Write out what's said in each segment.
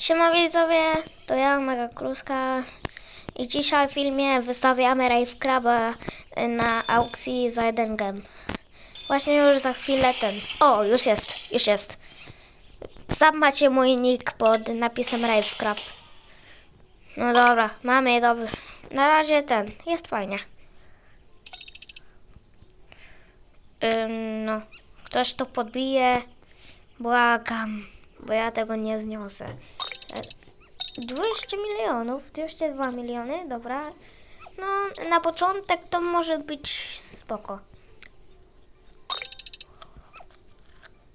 Siema widzowie, to ja, Mega Kluska i dzisiaj w filmie wystawiamy Rave Craba y, na aukcji za jeden gem. Właśnie już za chwilę ten... O, już jest, już jest. Sam macie mój nick pod napisem Rave Crab. No dobra, mamy, dobry. Na razie ten, jest fajnie. Ym, no, ktoś to podbije, błagam, bo ja tego nie zniosę. 200 milionów, 202 miliony, dobra. No, na początek to może być spoko.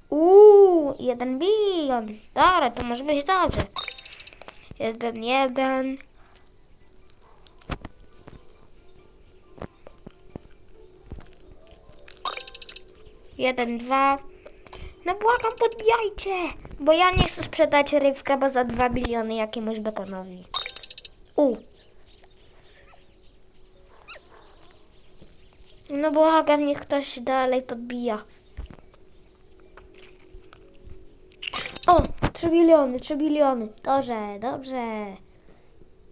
Uuu, 1 bilion. Dobra, to może być dobrze. 1, 1. Jeden, dwa. No błagam, podbijajcie! Bo ja nie chcę sprzedać Rave za 2 biliony jakiemuś bekonowi. U. No błagam, niech ktoś dalej podbija. O! 3 biliony, 3 biliony. Dobrze, dobrze.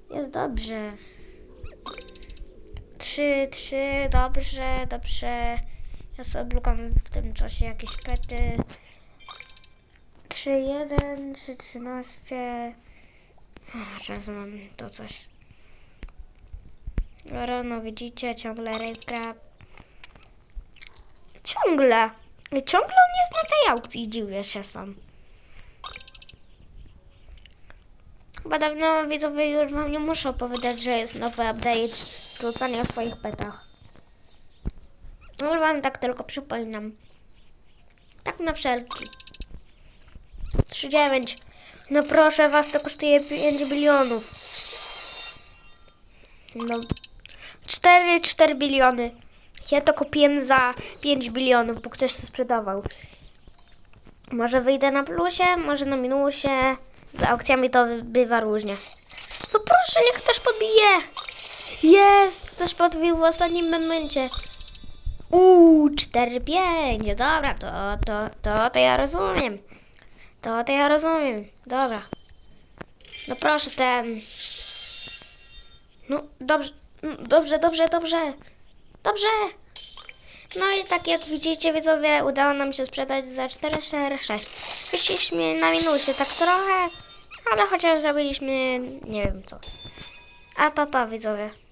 Jest dobrze. 3, 3, dobrze, dobrze. Ja sobie blukam w tym czasie jakieś pety. 3, 1, 3, 13. Czas mam to coś. Dobra, no widzicie, ciągle rybka. Ciągle. Ciągle on jest na tej aukcji, dziwię się sam. Chyba dawno widzowie już wam nie muszę opowiadać, że jest nowy update rzucania o swoich petach. No wam tak tylko przypominam. Tak na wszelki. 3,9. No proszę was, to kosztuje 5 bilionów. No. 4, 4 biliony. Ja to kupiłem za 5 bilionów, bo ktoś to sprzedawał. Może wyjdę na plusie, może na minusie. Z aukcjami to bywa różnie. No proszę, niech ktoś podbije. Jest! Ktoś podbił w ostatnim momencie. Uuu, 4-5. Dobra, to, to, to, to ja rozumiem. To, to ja rozumiem. Dobra. No proszę ten. No dobrze, mm, dobrze, dobrze, dobrze. Dobrze. No i tak jak widzicie widzowie, udało nam się sprzedać za 446. Wyszliśmy na minusie tak trochę, ale chociaż zrobiliśmy nie wiem co. A papa widzowie.